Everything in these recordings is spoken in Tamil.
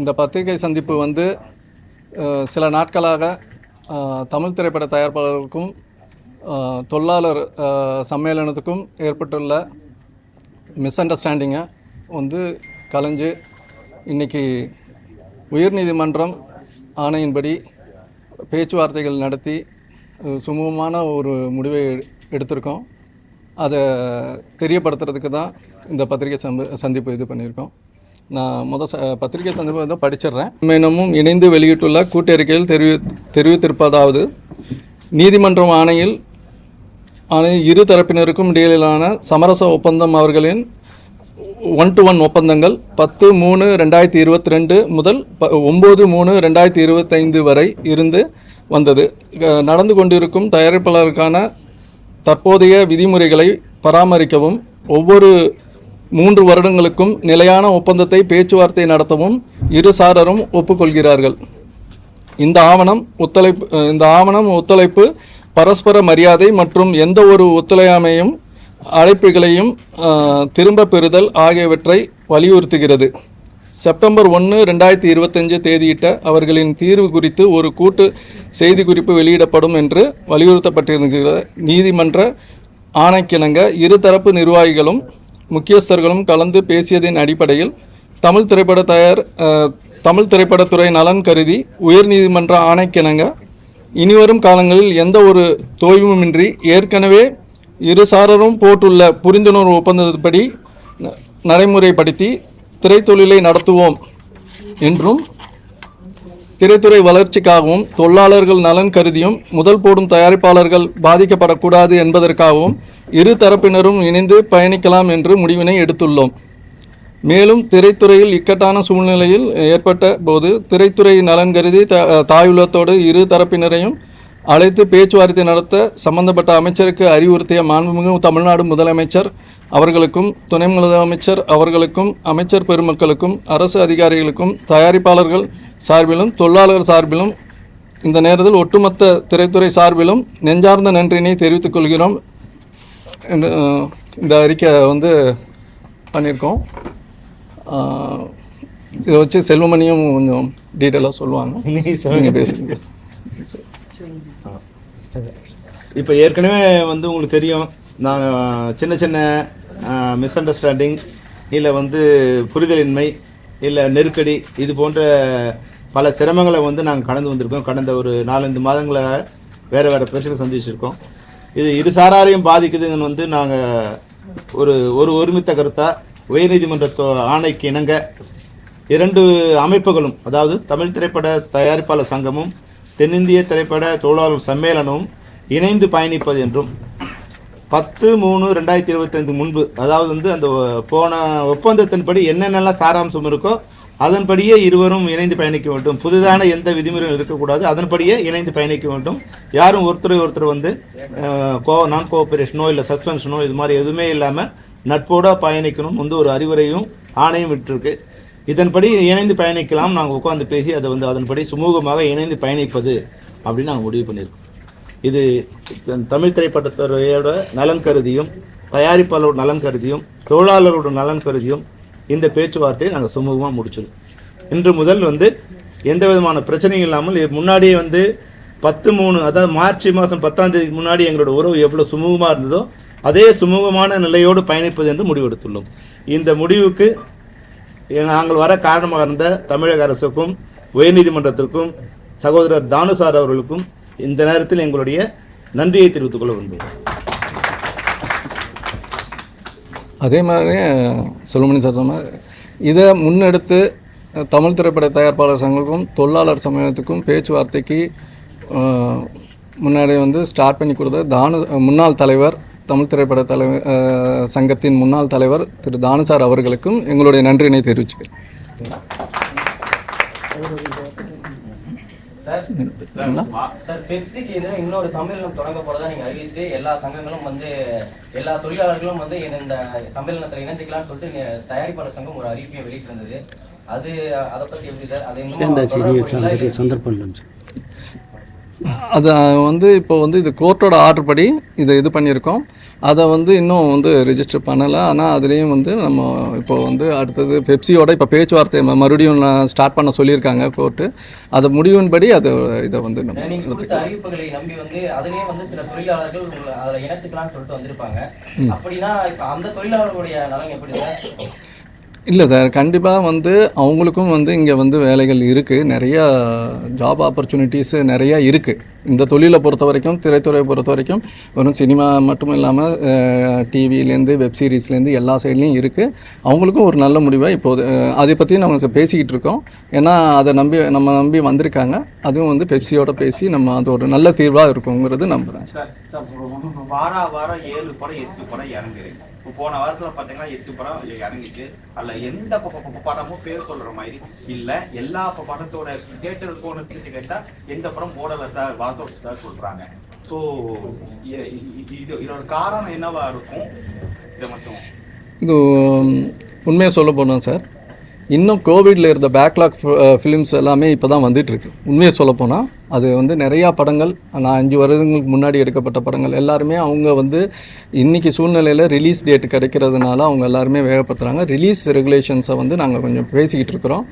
இந்த பத்திரிகை சந்திப்பு வந்து சில நாட்களாக தமிழ் திரைப்பட தயாரிப்பாளர்களுக்கும் தொழிலாளர் சம்மேளனத்துக்கும் ஏற்பட்டுள்ள மிஸ் அண்டர்ஸ்டாண்டிங்கை வந்து கலைஞ்சு இன்றைக்கி உயர்நீதிமன்றம் ஆணையின்படி பேச்சுவார்த்தைகள் நடத்தி சுமூகமான ஒரு முடிவை எடுத்திருக்கோம். அதை தெரியப்படுத்துறதுக்கு தான் இந்த பத்திரிகை சந்திப்பு இது பண்ணியிருக்கோம். நான் முத ச பத்திரிகை சந்திப்பு வந்து படிச்சிடுறேன். மேனமும் இணைந்து வெளியிட்டுள்ள கூட்டறிக்கையில் தெரிவி தெரிவித்திருப்பதாவது நீதிமன்றம் ஆணையில் ஆணைய இரு தரப்பினருக்கும் இடையிலான சமரச ஒப்பந்தம் அவர்களின் ஒன் டு ஒன் ஒப்பந்தங்கள் பத்து மூணு ரெண்டாயிரத்தி இருபத்தி ரெண்டு முதல் ப ஒம்பது மூணு ரெண்டாயிரத்தி இருபத்தைந்து வரை இருந்து வந்தது. நடந்து கொண்டிருக்கும் தயாரிப்பாளருக்கான தற்போதைய விதிமுறைகளை பராமரிக்கவும் ஒவ்வொரு மூன்று வருடங்களுக்கும் நிலையான ஒப்பந்தத்தை பேச்சுவார்த்தை நடத்தவும் இரு சாரரும் ஒப்புக்கொள்கிறார்கள். இந்த ஆவணம் ஒத்துழைப்பு இந்த ஆவணம் ஒத்துழைப்பு பரஸ்பர மரியாதை மற்றும் எந்த ஒரு ஒத்துழையாமையும் அழைப்புகளையும் திரும்ப பெறுதல் ஆகியவற்றை வலியுறுத்துகிறது. செப்டம்பர் ஒன்று ரெண்டாயிரத்தி இருபத்தஞ்சு தேதியிட்ட அவர்களின் தீர்வு குறித்து ஒரு கூட்டு செய்திக்குறிப்பு வெளியிடப்படும் என்று வலியுறுத்தப்பட்டிருக்கிற நீதிமன்ற ஆணைக்கிணங்க இருதரப்பு நிர்வாகிகளும் முக்கியஸ்தர்களும் கலந்து பேசியதின் அடிப்படையில் தமிழ் திரைப்பட தயார் தமிழ் திரைப்படத்துறை நலன் கருதி உயர்நீதிமன்ற ஆணைக்கிணங்க. இனிவரும் காலங்களில் எந்த ஒரு தோய்வுமின்றி ஏற்கனவே இருசாரரும் போட்டுள்ள புரிந்துணர்வு ஒப்பந்தப்படி ந- நடைமுறைப்படுத்தி திரைத்தொழிலை நடத்துவோம் என்றும் திரைத்துறை வளர்ச்சிக்காகவும் தொழிலாளர்கள் நலன் கருதியும் முதல் போடும் தயாரிப்பாளர்கள் பாதிக்கப்படக்கூடாது என்பதற்காகவும் இரு தரப்பினரும் இணைந்து பயணிக்கலாம் என்று முடிவினை எடுத்துள்ளோம். மேலும் திரைத்துறையில் இக்கட்டான சூழ்நிலையில் ஏற்பட்ட போது திரைத்துறை நலன் கருதி த தாயுள்ளத்தோடு இரு தரப்பினரையும் அழைத்து பேச்சுவார்த்தை நடத்த சம்பந்தப்பட்ட அமைச்சருக்கு அறிவுறுத்திய மாண்புமிகு தமிழ்நாடு முதலமைச்சர் அவர்களுக்கும் துணை முதலமைச்சர் அவர்களுக்கும் அமைச்சர் பெருமக்களுக்கும் அரசு அதிகாரிகளுக்கும் தயாரிப்பாளர்கள் சார்பிலும் தொழிலாளர் சார்பிலும் இந்த நேரத்தில் ஒட்டுமொத்த திரைத்துறை சார்பிலும் நெஞ்சார்ந்த நன்றியினை தெரிவித்துக் கொள்கிறோம். இந்த அறிக்கை வந்து பண்ணியிருக்கோம். இதை வச்சு செல்வமணியும் கொஞ்சம் டீட்டெயிலாக சொல்லுவாங்க. பேசுங்க. இப்போ ஏற்கனவே வந்து உங்களுக்கு தெரியும் நாங்கள் சின்ன சின்ன மிஸ் அண்டர்ஸ்டாண்டிங் இல்லை வந்து புரிதலின்மை இல்லை நெருக்கடி இது போன்ற பல சிரமங்களை வந்து நாங்கள் கடந்து வந்திருக்கோம். கடந்த ஒரு நாலஞ்சு மாதங்களாக வேறு வேறு பிரச்சனை சந்திச்சிருக்கோம். இது இரு சாராரையும் பாதிக்குதுங்கன்னு வந்து நாங்கள் ஒரு ஒரு ஒருமித்த கருத்தாக உயர்நீதிமன்ற ஆணைக்கு இணங்க இரண்டு அமைப்புகளும் அதாவது தமிழ் திரைப்பட தயாரிப்பாளர் சங்கமும் தென்னிந்திய திரைப்பட தொழிலாளர் சம்மேளனமும் இணைந்து பயணிப்பது என்றும் பத்து மூணு ரெண்டாயிரத்தி இருபத்தைந்து முன்பு அதாவது வந்து அந்த போன ஒப்பந்தத்தின்படி என்னென்னலாம் சாராம்சம் இருக்கோ அதன்படியே இருவரும் இணைந்து பயணிக்க வேண்டும். புதிதான எந்த விதிமுறையும் இருக்கக்கூடாது. அதன்படியே இணைந்து பயணிக்க வேண்டும். யாரும் ஒருத்தரை ஒருத்தர் வந்து கோ நான் கோஆபரேஷனோ இல்லை சஸ்பென்ஷனோ இது மாதிரி எதுவுமே இல்லாமல் நட்போட பயணிக்கணும் வந்து ஒரு அறிவுரையும் ஆணையும் விட்டுருக்கு. இதன்படி இணைந்து பயணிக்கலாம். நாங்கள் உட்காந்து பேசி அதை வந்து அதன்படி சுமூகமாக இணைந்து பயணிப்பது அப்படின்னு நாங்கள் முடிவு பண்ணியிருக்கோம். இது த- தமிழ் திரைப்படத்துறையோட நலன் கருதியும் தயாரிப்பாளரோட நலன் கருதியும் தொழிலாளரோட நலன் கருதியும் இந்த பேச்சுவார்த்தையை நாங்கள் சுமூகமாக முடிச்சிடும் இன்று முதல் வந்து எந்த விதமான பிரச்சனையும் இல்லாமல் முன்னாடியே வந்து பத்து மூணு அதாவது மார்ச் மாதம் பத்தாம் தேதிக்கு முன்னாடி எங்களோட உறவு எவ்வளோ சுமூகமாக இருந்ததோ அதே சுமூகமான நிலையோடு பயணிப்பது என்று முடிவெடுத்துள்ளோம். இந்த முடிவுக்கு நாங்கள் வர காரணமாக இருந்த தமிழக அரசுக்கும் உயர்நீதிமன்றத்திற்கும் சகோதரர் தானுசார் அவர்களுக்கும் இந்த நேரத்தில் எங்களுடைய நன்றியை தெரிவித்துக் கொள்ள விரும்புகிறேன். அதே மாதிரி செல்வமணி சார் சொன்ன இதை முன்னெடுத்து தமிழ் திரைப்பட தயாரிப்பாளர் சங்கத்துக்கும் தொழிலாளர் சமூகத்துக்கும் பேச்சுவார்த்தைக்கு முன்னாடி வந்து ஸ்டார்ட் பண்ணி கொடுத்த தானு முன்னாள் தலைவர் தமிழ் திரைப்பட தலைவர் சங்கத்தின் முன்னாள் தலைவர் திரு தானுசார் அவர்களுக்கும் எங்களுடைய நன்றியினை தெரிவிச்சுக்கிறேன். சார். பெப்சிக்கு எதிராக இன்னொரு சம்மேளனம் தொடங்க போறதா நீங்க அறிவிச்சு எல்லா சங்கங்களும் வந்து எல்லா தொழிலாளர்களும் வந்து இந்த சம்மேளனத்துல இணைஞ்சிக்கலாம்னு சொல்லிட்டு தயாரிப்பாளர் சங்கம் ஒரு அறிவிப்பை வெளியிட்டிருந்தது. அது அதை பத்தி எப்படி சார்? அதை சந்தர்ப்பம் அது வந்து இப்போ வந்து இது கோர்ட்டோட ஆர்டர் படி இதை இது பண்ணியிருக்கோம். அதை வந்து இன்னும் வந்து ரிஜிஸ்டர் பண்ணலை. ஆனால் அதுலேயும் வந்து நம்ம இப்போ வந்து அடுத்தது பெப்சியோட இப்போ பேச்சுவார்த்தை மறுபடியும் ஸ்டார்ட் பண்ண சொல்லியிருக்காங்க கோர்ட்டு அது முடிவின்படி அது இதை வந்து நம்ம அறிவிப்புகளை நம்பி வந்து அதுலயே வந்து சில தொழிலாளர்கள் அதுல இணைச்சுக்கலாம்னு சொல்லிட்டு வந்திருப்பாங்க. அப்படின்னா இப்ப அந்த தொழிலாளர்களுடைய நலன் எப்படி இல்லை சார் கண்டிப்பாக வந்து அவங்களுக்கும் வந்து இங்கே வந்து வேலைகள் இருக்குது நிறையா ஜாப் ஆப்பர்ச்சுனிட்டிஸு நிறையா இருக்குது இந்த தொழிலை பொறுத்த வரைக்கும் திரைத்துறையை பொறுத்த வரைக்கும் வெறும் சினிமா மட்டும் இல்லாமல் டிவிலேருந்து வெப் சீரிஸ்லேருந்து எல்லா சைட்லேயும் இருக்குது அவங்களுக்கும் ஒரு நல்ல முடிவை இப்போது அதை பற்றி நம்ம பேசிக்கிட்டு இருக்கோம். ஏன்னா அதை நம்பி நம்ம நம்பி வந்திருக்காங்க. அதுவும் வந்து பெப்சியோட பேசி நம்ம அது ஒரு நல்ல தீர்வாக இருக்குங்கிறது நம்புகிறேன் சார் வாரம் ஏழு படம் எட்டு படம் இறங்குறீங்க இப்போ போன வாரத்துல பாத்தீங்கன்னா எட்டு படம் இறங்கிச்சு அல்ல எந்த படமும் பேர் சொல்ற மாதிரி இல்ல. எல்லா படத்தோட தியேட்டர் போன சீட்டு கேட்டா எந்த படம் போடல சார் வாசப் சார் சொல்றாங்க. ஸோ இது இதோட காரணம் என்னவா இருக்கும்? இதை மட்டும். இது உண்மையாக சொல்ல போனோம் சார் இன்னும் கோவிடில் இருந்த பேக்லாக் ஃபிலிம்ஸ் எல்லாமே இப்போ தான் வந்துட்டுருக்கு உண்மையை சொல்ல போனால் அது வந்து நிறையா படங்கள் நான் அஞ்சு வருடங்களுக்கு முன்னாடி எடுக்கப்பட்ட படங்கள் எல்லாருமே அவங்க வந்து இன்றைக்கி சூழ்நிலையில் ரிலீஸ் டேட் கிடைக்கிறதுனால அவங்க எல்லாருமே வேகப்படுத்துகிறாங்க ரிலீஸ் ரெகுலேஷன்ஸை வந்து நாங்கள் கொஞ்சம் பேசிக்கிட்டு இருக்கிறோம்.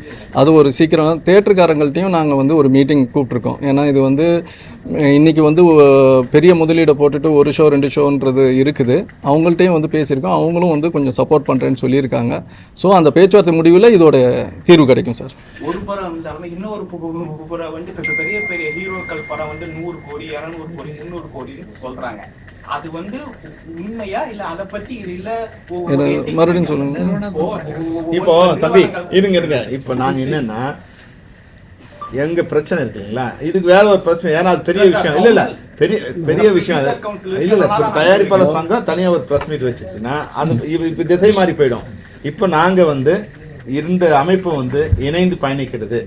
அது ஒரு சீக்கிரம் தேட்டருக்காரங்கள்ட்டையும் நாங்கள் வந்து ஒரு மீட்டிங் கூப்பிட்ருக்கோம் ஏன்னா இது வந்து இன்றைக்கி இன்னைக்கு வந்து பெரிய முதலீடை போட்டுட்டு ஒரு ஷோ ரெண்டு ஷோன்றது இருக்குது. அவங்கள்ட்டையும் வந்து பேசியிருக்கோம். அவங்களும் வந்து கொஞ்சம் சப்போர்ட் பண்ணுறேன்னு சொல்லியிருக்காங்க. ஸோ அந்த பேச்சுவார்த்தை முடிவில் இதோட தீர்வு கிடைக்கும் சார். ஒரு படம் இன்னொரு வந்து பெரிய பெரிய ஹீரோக்கள் படம் வந்து நூறு கோடி இருநூறு கோடி முந்நூறு கோடின்னு சொல்றாங்க அது வந்து உண்மையா இல்ல அத பத்தி இல்ல மறுபடியும் சொல்லுங்க. இப்போ தம்பி இருங்க இருங்க இப்போ நாங்கள் என்னன்னா எங்க பிரச்சனை இருக்கு இல்லைங்களா இதுக்கு வேற ஒரு பிரச்சனை ஏன்னா அது பெரிய விஷயம் இல்ல இல்ல பெரிய பெரிய விஷயம் இல்ல இல்ல இப்போ தயாரிப்பாளர் சங்கம் தனியா ஒரு பிரஸ் மீட் வச்சுச்சுன்னா அது இது இப்போ திசை மாறி போயிடும் இப்போ நாங்க வந்து இரண்டு அமைப்பு வந்து இணைந்து பயணிக்கிறது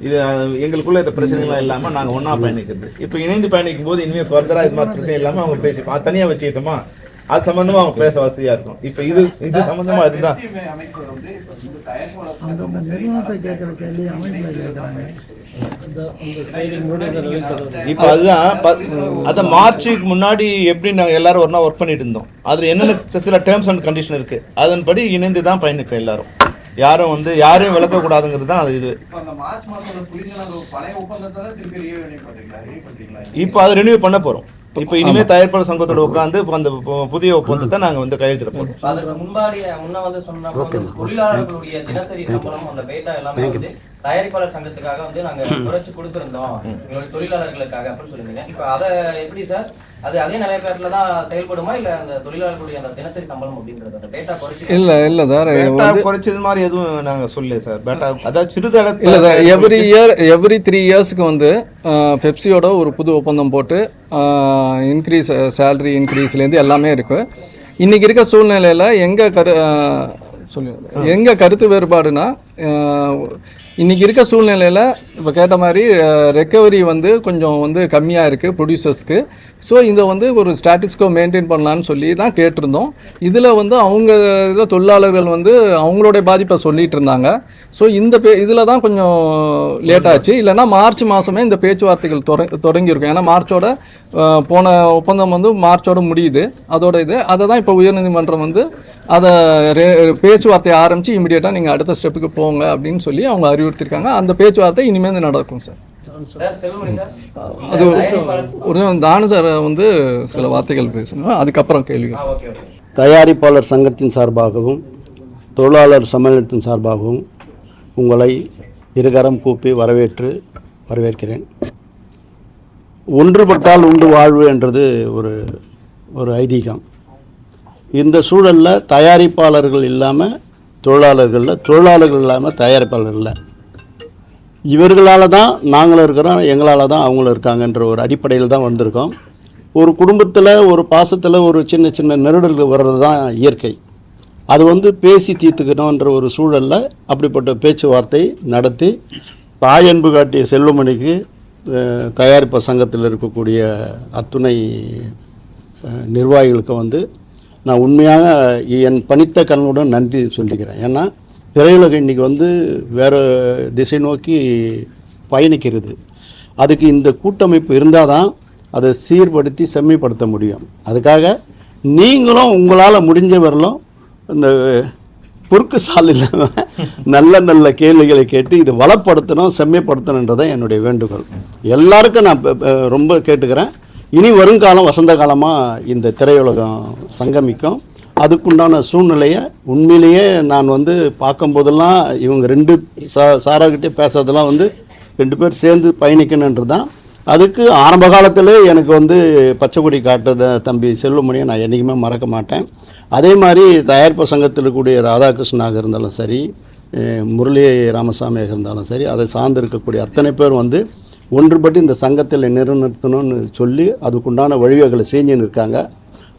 இது எங்களுக்குள்ள இந்த பிரச்சனைகள்லாம் இல்லாம நாங்க ஒண்ணா பயணிக்கிறது. இப்போ இணைந்து பயணிக்கும் போது இனிமே ஃபர்தரா இது மாதிரி பிரச்சனை இல்லாம அவங்க பேசி அது தனியா வச்சுக்கிட்டோமா? அது சம்பந்தமா அவங்க பேச வசதியா இருக்கும். இப்போ இது இது சம்பந்தமா இருந்தா இப்போ அதுதான் ப- அதான் மார்ச்சுக்கு முன்னாடி எப்படி நாங்கள் எல்லாரும் ஒன்றா ஒர்க் பண்ணிட்டு இருந்தோம். அதில் என்னென்ன சில டேர்ம்ஸ் அண்ட் கண்டிஷன் இருக்கு அதன்படி இணைந்து தான் பயணிப்போம் எல்லாரும். யாரும் வந்து யாரையும் விளக்கக்கூடாதுங்கிறது தான் அது இது. இப்போ அதை ரினியூ பண்ண போகிறோம் இப்போ இனிமே தயாரிப்பாளர் சங்கத்தோட உட்காந்து இப்போ அந்த புதிய ஒப்பந்தத்தை நாங்கள் வந்து கையெழுத்திட போகிறோம் தயாரிப்பாளர் சங்கத்துக்காக வந்து நாங்க குறைச்சு கொடுத்திருந்தோம். எங்களுடைய தொழிலாளர்களுக்காக அப்படின்னு சொல்லிருந்தீங்க இப்ப அத எப்படி சார்? அது அதே நிலைப்பாட்டில் தான் செயல்படுமா? இல்ல அந்த தொழிலாளர்களுடைய அந்த தினசரி சம்பளம் அப்படின்றது அந்த பேட்டா குறைச்சு இல்லை இல்லை சார் குறைச்சது மாதிரி எதுவும் நாங்கள் சொல்லல சார். பேட்டா அதாவது சிறுதள இல்லை sir every year every three இயர்ஸ்க்கு வந்து பெப்சியோட ஒரு புது ஒப்பந்தம் போட்டு இன்க்ரீஸ் சேலரி இன்க்ரீஸ்லேருந்து எல்லாமே இருக்குது இன்றைக்கி இருக்க சூழ்நிலையில் எங்கள் கரு சொல்லி எங்கள் கருத்து வேறுபாடுனா இன்றைக்கி இருக்க சூழ்நிலையில் இப்போ கேட்ட மாதிரி ரெக்கவரி வந்து கொஞ்சம் வந்து கம்மியாக இருக்குது ப்ரொடியூசர்ஸ்க்கு ஸோ இதை வந்து ஒரு ஸ்டாட்டிஸ்கோ மெயின்டைன் பண்ணலான்னு சொல்லி தான் கேட்டிருந்தோம். இதில் வந்து அவங்க இதில் தொழிலாளர்கள் வந்து அவங்களுடைய பாதிப்பை சொல்லிட்டு இருந்தாங்க. ஸோ இந்த பே இதில் தான் கொஞ்சம் லேட்டாச்சு இல்லைன்னா மார்ச் மாதமே இந்த பேச்சுவார்த்தைகள் தொட தொடங்கியிருக்கும். ஏன்னா மார்ச்சோட போன ஒப்பந்தம் வந்து மார்ச்சோட முடியுது. அதோட இது அதை தான் இப்போ உயர்நீதிமன்றம் வந்து அதை பேச்சுவார்த்தையை ஆரம்பித்து இமிடியேட்டாக நீங்கள் அடுத்த ஸ்டெப்புக்கு போங்க அப்படின்னு சொல்லி அவங்க அறிவுறுத்திருக்காங்க அந்த பேச்சுவார்த்தை இனிமேல் நடக்கும் சார். சார் செல்வமணி சார் அது ஒரு தானு சார் வந்து சில வார்த்தைகள் பேசணும் அதுக்கப்புறம் கேள்வி ஆ ஓகே ஓகே. தயாரிப்பாளர் சங்கத்தின் சார்பாகவும் தொழிலாளர் சம்மேளனத்தின் சார்பாகவும் உங்களை இருகரம் கூப்பி வரவேற்று வரவேற்கிறேன். ஒன்றுபட்டால் உண்டு வாழ்வு என்றது ஒரு ஒரு ஐதீகம். இந்த சூழலில் தயாரிப்பாளர்கள் இல்லாமல் தொழிலாளர்களில் தொழிலாளர்கள் இல்லாமல் தயாரிப்பாளர்கள் இல்லை. இவர்களால் தான் நாங்களும் இருக்கிறோம் எங்களால் தான் அவங்களும் இருக்காங்கன்ற ஒரு அடிப்படையில் தான் வந்திருக்கோம். ஒரு குடும்பத்தில் ஒரு பாசத்தில் ஒரு சின்ன சின்ன நெருடல் வர்றது தான் இயற்கை. அது வந்து பேசி தீர்த்துக்கணுன்ற ஒரு சூழலில் அப்படிப்பட்ட பேச்சுவார்த்தை நடத்தி தாயன்பு காட்டிய செல்வமணிக்கு தயாரிப்பு சங்கத்தில் இருக்கக்கூடிய அத்துணை நிர்வாகிகளுக்கு வந்து நான் உண்மையாக என் பணித்த கண்ணுடன் நன்றி சொல்லிக்கிறேன். ஏன்னா திரையுலகம் இன்றைக்கி வந்து வேறு திசை நோக்கி பயணிக்கிறது. அதுக்கு இந்த கூட்டமைப்பு இருந்தால் தான் அதை சீர்படுத்தி செம்மைப்படுத்த முடியும். அதுக்காக நீங்களும் உங்களால் முடிஞ்ச இந்த குறுக்கு சால் இல்லாமல் நல்ல நல்ல கேள்விகளை கேட்டு இது வளப்படுத்தணும் செம்மைப்படுத்தணுன்றதை என்னுடைய வேண்டுகோள். எல்லாருக்கும் நான் ரொம்ப கேட்டுக்கிறேன். இனி வருங்காலம் வசந்த காலமாக இந்த திரையுலகம் சங்கமிக்கும். அதுக்குண்டான சூழ்நிலையை உண்மையிலேயே நான் வந்து பார்க்கும்போதெல்லாம் இவங்க ரெண்டு சா சாராகிட்டே பேசுறதெல்லாம் வந்து ரெண்டு பேர் சேர்ந்து பயணிக்கணுன்றது தான் அதுக்கு ஆரம்ப காலத்தில் எனக்கு வந்து பச்சை கொடி காட்டுறத தம்பி செல்வமணியை நான் என்றைக்குமே மறக்க மாட்டேன். அதே மாதிரி தயாரிப்பு சங்கத்தில் இருக்கக்கூடிய ராதாகிருஷ்ணனாக இருந்தாலும் சரி முரளி ராமசாமியாக இருந்தாலும் சரி அதை சார்ந்து இருக்கக்கூடிய அத்தனை பேர் வந்து ஒன்றுபட்டு இந்த சங்கத்தில் நிறுவனத்தணும்னு சொல்லி அதுக்குண்டான வழிவகைகளை செஞ்சுன்னு இருக்காங்க.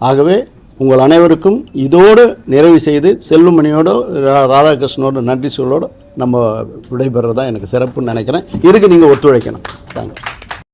ஆகவே உங்கள் அனைவருக்கும் இதோடு நிறைவு செய்து செல்வமணியோட ரா- ராதாகிருஷ்ணனோட நன்றி சொல்லோடு நம்ம விடைபெறதான் எனக்கு சிறப்புன்னு நினைக்கிறேன். இதுக்கு நீங்கள் ஒத்துழைக்கணும். தேங்க்யூ.